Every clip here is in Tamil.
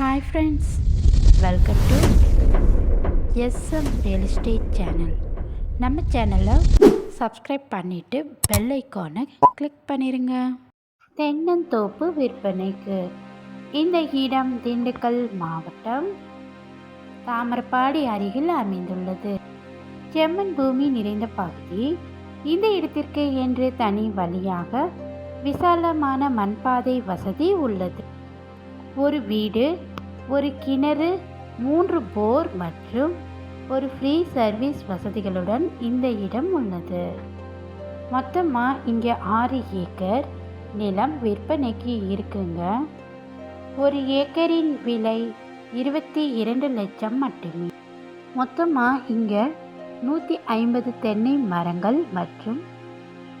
Hi friends welcome to S M real estate channel நம்ம சேனலை சப்ஸ்கிரைப் பண்ணிவிட்டு பெல் ஐக்கானை கிளிக் பண்ணிடுங்க தென்னந்தோப்பு விற்பனைக்கு இந்த இடம் திண்டுக்கல் மாவட்டம் தாமரப்பாடி அருகில் அமைந்துள்ளது. செம்மன் பூமி நிறைந்த பகுதி இந்த இடத்திற்கு என்று தனி வழியாக விசாலமான மண்பாதை வசதி உள்ளது. ஒரு வீடு ஒரு கிணறு மூன்று போர் மற்றும் ஒரு ஃப்ரீ சர்வீஸ் வசதிகளுடன் இந்த இடம் உள்ளது. மொத்தமாக இங்கே ஆறு ஏக்கர் நிலம் விற்பனைக்கு இருக்குங்க. ஒரு ஏக்கரின் விலை இருபத்தி இரண்டு லட்சம் மட்டுமே. மொத்தமாக இங்கே நூற்றி ஐம்பது தென்னை மரங்கள் மற்றும்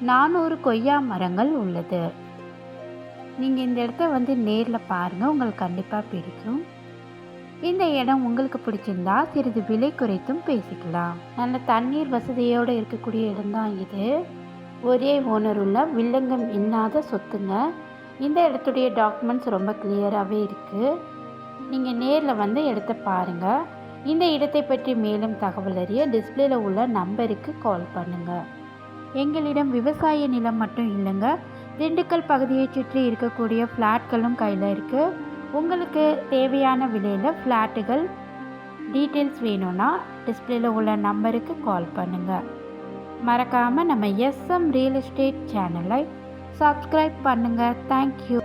நானூறு கொய்யா மரங்கள் உள்ளது. நீங்கள் இந்த இடத்த வந்து நேரில் பாருங்கள் உங்களுக்கு கண்டிப்பாக பிடிக்கும். இந்த இடம் உங்களுக்கு பிடிச்சிருந்தா சிறிது விலை குறைத்தும் பேசிக்கலாம். நல்ல தண்ணீர் வசதியோடு இருக்கக்கூடிய இடம்தான் இது. ஒரே ஓனர் உள்ள வில்லங்கம் இல்லாத சொத்துங்க. இந்த இடத்துடைய டாக்குமெண்ட்ஸ் ரொம்ப கிளியராகவே இருக்குது நீங்கள் நேரில் வந்து இடத்த பாருங்கள் இந்த இடத்தை பற்றி மேலும் தகவல் அறிய டிஸ்பிளேல உள்ள நம்பருக்கு கால் பண்ணுங்கள் எங்களிடம் விவசாய நிலம் மட்டும் இல்லைங்க. திண்டுக்கல் பகுதியை சுற்றி இருக்கக்கூடிய ஃப்ளாட்களும் கையில் இருக்குது உங்களுக்கு தேவையான விலையில் ஃப்ளாட்டுகள் டீட்டெயில்ஸ் வேணும்னா டிஸ்பிளேல உள்ள நம்பருக்கு கால் பண்ணுங்கள் மறக்காமல் நம்ம எஸ்எம் ரியல் எஸ்டேட் சேனலை சப்ஸ்கிரைப் பண்ணுங்கள் தேங்க்யூ